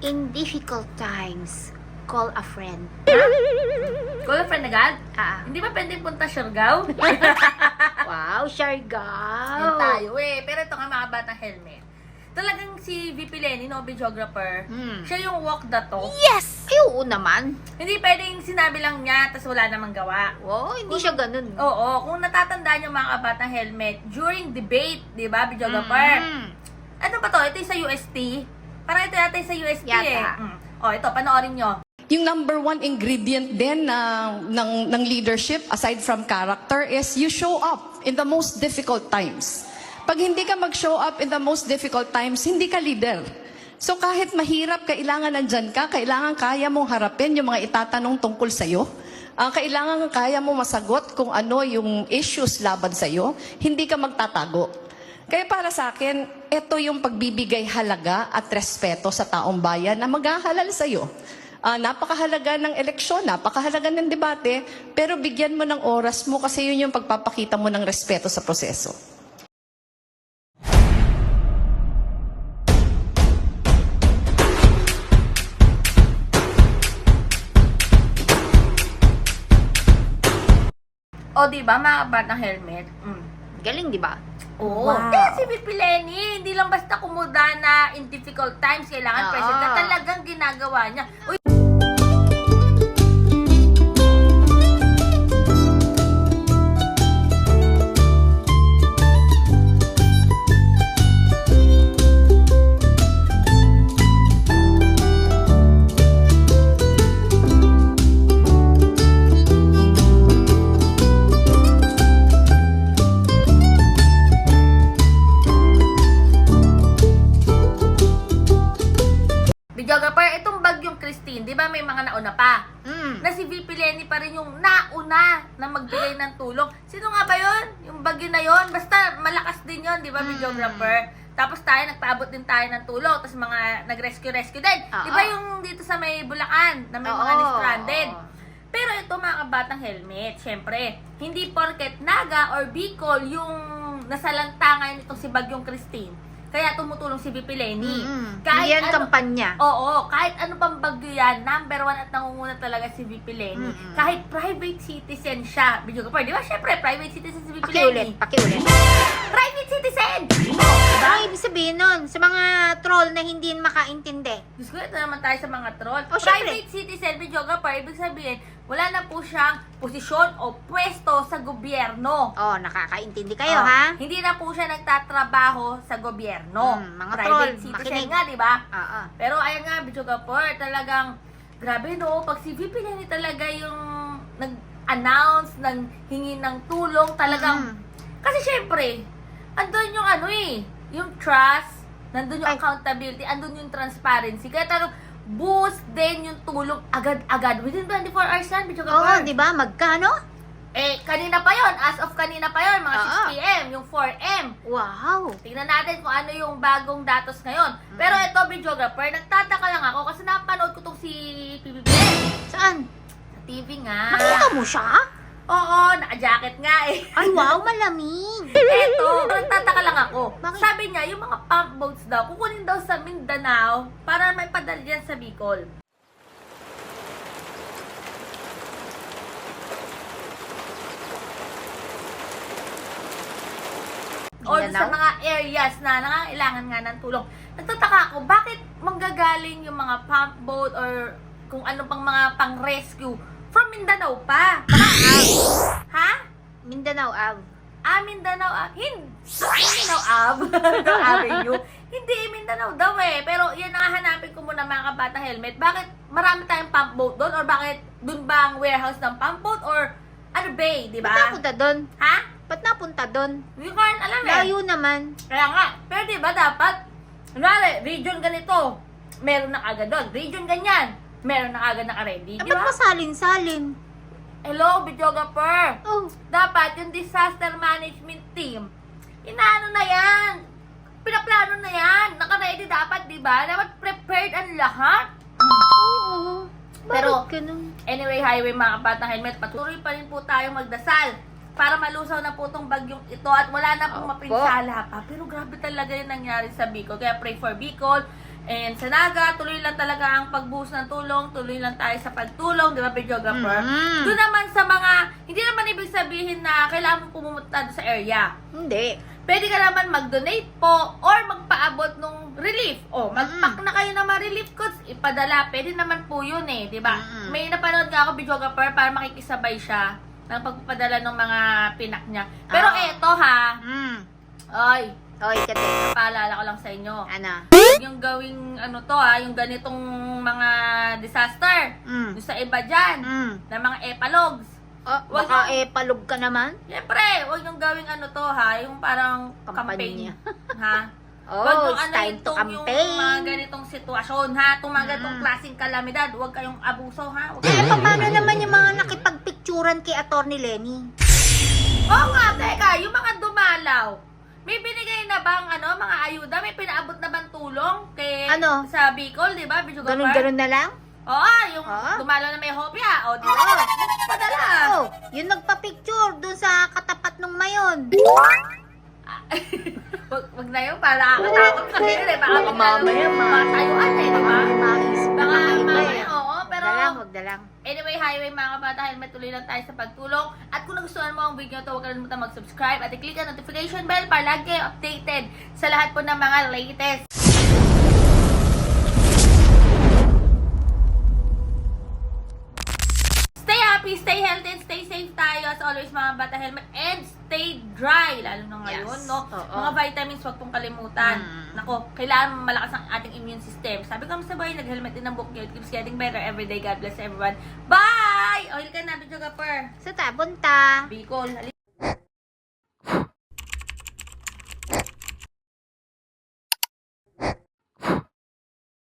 In difficult times, call a friend. Call a friend agad? Ah, Hindi ba pwede punta Siargao? wow, Yan Siargao. tayo eh. Pero ito nga mga batang helmet. Talagang si VP Lenny, no, videographer, Hmm. siya yung walk the talk. Yes! Ay, oo naman. Hindi pwedeng sinabi lang niya, tapos wala namang gawa. Wow, hindi siya ganun. Oo, kung natatandaan yung mga kabatang helmet, during debate, di ba, videographer? Mm. Ano ba to? Ito yung sa UST? Parang ito yata sa UST Yata. eh. Mm. Oh, ito, panoorin nyo. Yung number one ingredient din na ng, ng leadership, aside from character, is you show up in the most difficult times. Pag hindi ka mag-show up in the most difficult times, hindi ka leader. So kahit mahirap, kailangan nandyan ka, kailangan kaya mong harapin yung mga itatanong tungkol sa'yo. Ah, kailangan kaya mo masagot kung ano yung issues laban sa'yo, hindi ka magtatago. Kaya para sa akin, ito yung pagbibigay halaga at respeto sa taong bayan na maghahalal sa'yo. Ah, napakahalaga ng eleksyon, napakahalaga ng debate, pero bigyan mo ng oras mo kasi yun yung pagpapakita mo ng respeto sa proseso. O, di ba, mga batang helmet? Mm. Galing, di ba? Oo. Wow. Kaya si VP Lenny, hindi lang basta kumuda na in difficult times, kailangan Oo. present na talagang ginagawa niya. Uy, videographer, itong bagyong Christine, di ba may mga nauna pa? Mm. Na si VP Lenny pa rin yung nauna na magbigay ng tulong. Sino nga ba yon? Yung bagyo na yon? Basta malakas din yon, di ba, Mm. videographer? Tapos tayo, nagpaabot din tayo ng tulong. Tapos mga nag-rescue-rescue din. Oo. Di ba yung dito sa may Bulacan, na may mga Oo. stranded? Pero ito mga kabatang helmet, syempre, hindi porket Naga or Bicol yung nasalantangan nitong si Bagyong Christine. Kaya tumutulong si VP Lenny. Mm-mm. Kahit Yan ano- kampanya. Oo, kahit ano pang bagyo yan, number one at nangunguna talaga si VP Lenny. Mm-mm. Kahit private citizen siya, video ka pa, di ba? Syempre, private citizen si Pakiulit, Lenny. pakiulit. Private citizen! Ano ibig sabihin nun? Sa mga troll na hindi makaintindi. Diyos ko, ito naman tayo sa mga troll. Oh, syempre. Private citizen, videographer, ibig sabihin, wala na po siyang posisyon o pwesto sa gobyerno. Oh, nakakaintindi kayo, Oh, ha? Hindi na po siya nagtatrabaho sa gobyerno. Mm, mga Private troll, citizen makinig. nga, di ba? Oo. Pero ayan nga, videographer, talagang grabe no, pag si VP Lenny talaga yung nag-announce, ng hingi ng tulong, talagang, Mm. kasi syempre, andun yung ano eh, yung trust, nandun yung Ay. accountability, andun yung transparency, kaya talagang boost din yung tulong agad-agad within 24 hours yan, Oo, videographer. di ba? Magkano? Eh, kanina pa yon as of kanina pa yon mga Oo. 6 p.m., yung 4 m. Wow. Tingnan natin kung ano yung bagong datos ngayon. Pero ito, videographer, nagtataka lang ako kasi napanood ko tong si PBB Saan? sa TV nga. Nakita mo siya? Oo, naka-jacket nga eh. Ay, wow, malamig. Eto, nagtataka lang ako. Bakit? Sabi niya, yung mga pump boats daw, kukunin daw sa Mindanao para may padala yan sa Bicol. Or sa Mindanao? mga areas na nangangailangan nga ng tulong. Nagtataka ako, bakit manggagaling yung mga pump boat or kung ano pang mga pang-rescue from Mindanao pa? ha? Mindanao Av. Ah, Mindanao Ave. Hindi. Mindanao. Mindanao Avenue. Hindi, Mindanao daw eh. Pero yan ang hanapin ko muna mga kabata helmet. Bakit marami tayong pump boat doon? Or bakit doon ba ang warehouse ng pump boat? Or ano bay, di Ba't ba? napunta doon? Ha? Ba't napunta doon? Hindi ko alam eh. Layo naman. Kaya nga. Pero di ba dapat, kunwari, region ganito, meron na agad doon. Region ganyan, meron na agad naka-ready. Eh, Di ba't ba? masalin-salin? Hello, videographer. Dapat yung disaster management team, inaano na yan. Pinaplano na yan. Naka-ready dapat, di ba? Dapat prepared ang lahat. oo. Pero- ganun? Anyway, highway mga kapatang helmet, patuloy pa rin po tayong magdasal para malusaw na po tong bagyong ito at wala na pong Opo. mapinsala pa. Pero grabe talaga yung nangyari sa Bicol. Kaya pray for Bicol. And sa Naga, tuloy lang talaga ang pagbuhos ng tulong, tuloy lang tayo sa pagtulong, di ba, videographer? Mm. Doon naman sa mga, hindi naman ibig sabihin na kailangan mo pumunta sa area. Hindi. Pwede ka naman mag-donate po or magpaabot ng relief. O, mag-pack na kayo ng mga relief goods, ipadala. Pwede naman po yun eh, di ba? Mm-mm. May napanood nga ako videographer para makikisabay siya ng pagpapadala ng mga pinak niya. Pero Ah. eto ha, Mm. ay, Oy, kate. paalala ko lang sa inyo. Ano? Huwag yung gawing ano to ha, yung ganitong mga disaster. Mm. Yung sa iba dyan, Mm. na mga epalogs. Oh, Wag baka yung- eh, palug ka naman. Siyempre, huwag yung gawing ano to ha, yung parang campaign. Ha? Oh, Huwag yung ano time to itong yung campaign. mga ganitong sitwasyon ha, itong mga ganitong Mm. klaseng kalamidad, huwag kayong abuso ha. Huwag Eh, kayong paano naman yung mga nakipagpicturan kay Atty. Lenny? Oo nga, teka, yung mga dumalaw. May binigay na bang ano, mga ayuda? May pinaabot na bang tulong kay Ano? sa Bicol, 'di ba? Video Ganun-ganun na lang? Oo, yung Ah? dumalaw na may hopya. O, di ba? Padala. Oh, yung nagpa-picture dun sa katapat nung mayon. wag, wag na yun, para nakakatakot kasi yun eh. Baka Baka mamaya mamaya, ma- matayuan eh, di ba? Wag na lang, anyway, highway mga kabata, helmet tuloy lang tayo sa pagtulong. At kung nagustuhan mo ang video to, huwag kalimutan mag-subscribe at i-click ang notification bell para lagi updated sa lahat po ng mga latest. Stay happy, stay healthy, and stay safe tayo. As always, mga bata helmet. And stay dry. Lalo na ngayon, Yes. no? Oo. Mga vitamins, wag pong kalimutan. Mm. Nako, kailangan malakas ang ating immune system. Sabi ko sa boy, nag-helmet din ang book It keeps getting better every day. God bless everyone. Bye! Oil ka na, video ka per. Sa tabon ta. Bicol.